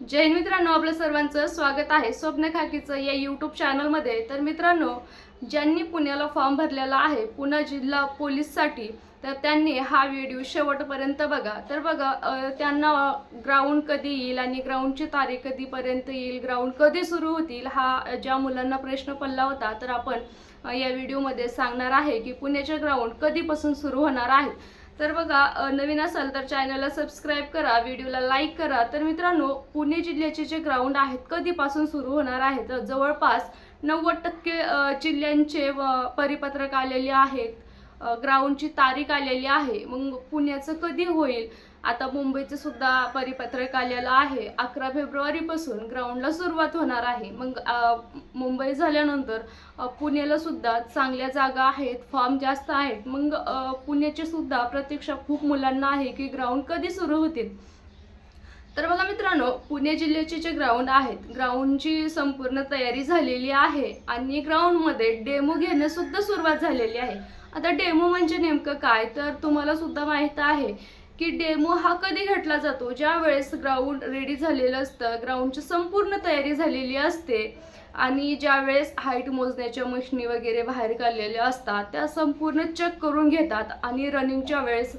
जय मित्रांनो आपलं सर्वांचं स्वागत आहे स्वप्न खाकीचं या यूट्यूब चॅनलमध्ये तर मित्रांनो ज्यांनी पुण्याला फॉर्म भरलेला आहे पुणे जिल्हा पोलीससाठी तर त्यांनी हा व्हिडिओ शेवटपर्यंत बघा. तर बघा त्यांना ग्राउंड कधी येईल आणि ग्राउंडची तारीख कधीपर्यंत येईल ग्राउंड कधी सुरू होतील हा ज्या मुलांना प्रश्न पडला होता तर आपण या व्हिडिओमध्ये सांगणार आहे की पुण्याचे ग्राउंड कधीपासून सुरू होणार आहेत तर बघा नवीन असाल तर चॅनलला सबस्क्राईब करा व्हिडिओला लाईक करा. तर मित्रांनो पुणे जिल्ह्याचे जे ग्राउंड आहेत कधीपासून सुरू होणार आहेत? जवळपास नव्वद टक्के जिल्ह्यांचे परिपत्रक आलेले आहेत. ग्राउंडची तारीख आलेली आहे. मग पुण्याचं कधी होईल? आता मुंबईचं सुद्धा परिपत्रक आलेलं आहे. अकरा फेब्रुवारीपासून ग्राउंडला सुरुवात होणार आहे. मग मुंबई झाल्यानंतर पुण्याला सुद्धा चांगल्या जागा आहेत फॉर्म जास्त आहेत. मग अ, पुण्याची सुद्धा प्रतीक्षा खूप मुलांना आहे की ग्राउंड कधी सुरू होतील? तर बघा मित्रांनो पुणे जिल्ह्याचे जे ग्राउंड आहेत ग्राउंडची संपूर्ण तयारी झालेली आहे आणि ग्राउंडमध्ये डेमो घेणं सुद्धा सुरुवात झालेली आहे. आता डेमो म्हणजे नेमकं काय? तर तुम्हाला सुद्धा माहीत आहे की डेमो हा कधी घटला जातो? ज्या वेळेस ग्राउंड रेडी झालेलं असतं ग्राउंडची संपूर्ण तयारी झालेली असते आणि ज्यावेळेस हाईट मोजण्याच्या मशिनी वगैरे बाहेर काढलेल्या असतात त्या संपूर्ण चेक करून घेतात. आणि रनिंगच्या वेळेस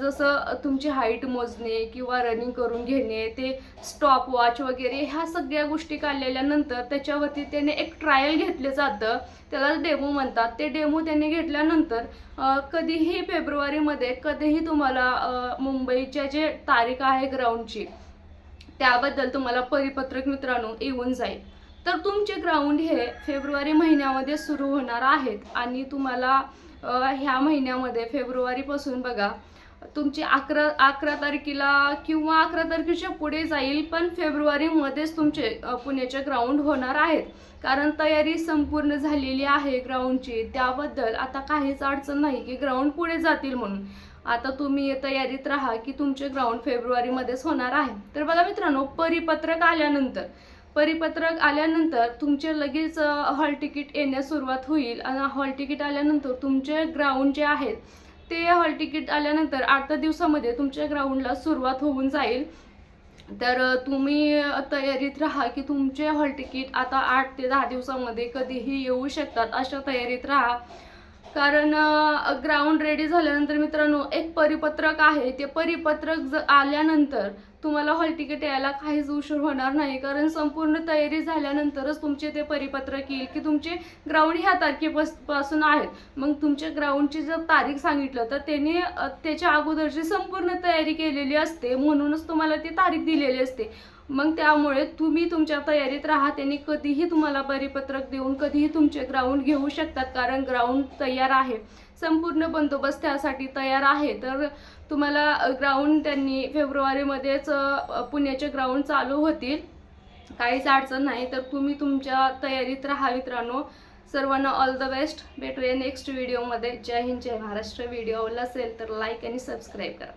जसं तुमची हाईट मोजणे किंवा रनिंग करून घेणे ते स्टॉप वॉच वगैरे ह्या सगळ्या गोष्टी काढलेल्यानंतर त्याच्यावरती त्याने एक ट्रायल घेतलं जातं. त्याला डेमो म्हणतात. ते डेमो त्याने घेतल्यानंतर कधीही फेब्रुवारीमध्ये कधीही तुम्हाला मुंबईच्या जे तारीख आहे ग्राउंडची त्याबद्दल तुम्हाला परिपत्रक मित्रांनो येऊन जाईल. तर तुमचे ग्राउंड हे फेब्रुवारी महिन्यामध्ये सुरू होणार आहेत. आणि तुम्हाला ह्या महिन्यामध्ये फेब्रुवारीपासून बघा तुमची अकरा अकरा तारखेला किंवा अकरा तारखेच्या पुढे जाईल पण फेब्रुवारीमध्येच तुमचे पुण्याचे ग्राउंड होणार आहेत. कारण तयारी संपूर्ण झालेली आहे ग्राउंडची त्याबद्दल आता काहीच अडचण नाही की ग्राउंड पुढे जातील म्हणून. आता तुम्ही तयारीत राहा की तुमचे ग्राउंड फेब्रुवारीमध्येच होणार आहे. तर बघा मित्रांनो परिपत्रक आल्यानंतर परिपत्रक आल्यानंतर तुमचे लगेच हॉल तिकीट येण्यास सुरुवात होईल. आणि हॉल तिकीट आल्यानंतर तुमचे ग्राउंड जे आहेत ते हॉल तिकीट आल्यानंतर आठ दिवसामध्ये तुमच्या ग्राउंडला सुरुवात होऊन जाईल. तर तुम्ही तयारीत राहा की तुमचे हॉल तिकीट आता आठ ते दहा दिवसामध्ये कधीही येऊ शकतात. अशा तयारीत राहा. कारण ग्राउंड रेडी झाल्यानंतर मित्रांनो एक परिपत्रक आहे. ते परिपत्रक ज आल्यानंतर तुम्हाला हॉल तिकीट यायला काहीच उशीर होणार नाही. कारण संपूर्ण तयारी झाल्यानंतरच तुमचे ते परिपत्रक येईल की तुमचे ग्राउंड ह्या तारखेपासून आहेत. मग तुमच्या ग्राउंडची जर तारीख सांगितलं तर त्याने त्याच्या अगोदरची संपूर्ण तयारी केलेली असते. म्हणूनच तुम्हाला ती तारीख दिलेली असते. मग त्यामुळे तुम्ही तुमच्या तयारीत राहा त्यांनी कधीही तुम्हाला परिपत्रक देऊन कधीही तुमचे ग्राउंड घेऊ शकतात कारण ग्राउंड तयार आहे. संपूर्ण बंदोबस्त त्यासाठी तयार आहे. तर तुम्हाला ग्राउंड त्यांनी फेब्रुवारीमध्येच पुण्याचे ग्राउंड चालू होतील. काहीच अडचण नाही. तर तुम्ही तुमच्या तयारीत राहा मित्रांनो. सर्वांना ऑल द बेस्ट भेटूया नेक्स्ट व्हिडिओमध्ये जय हिंद जय महाराष्ट्र. व्हिडिओ आवडला असेल तर लाईक आणि सबस्क्राईब करा.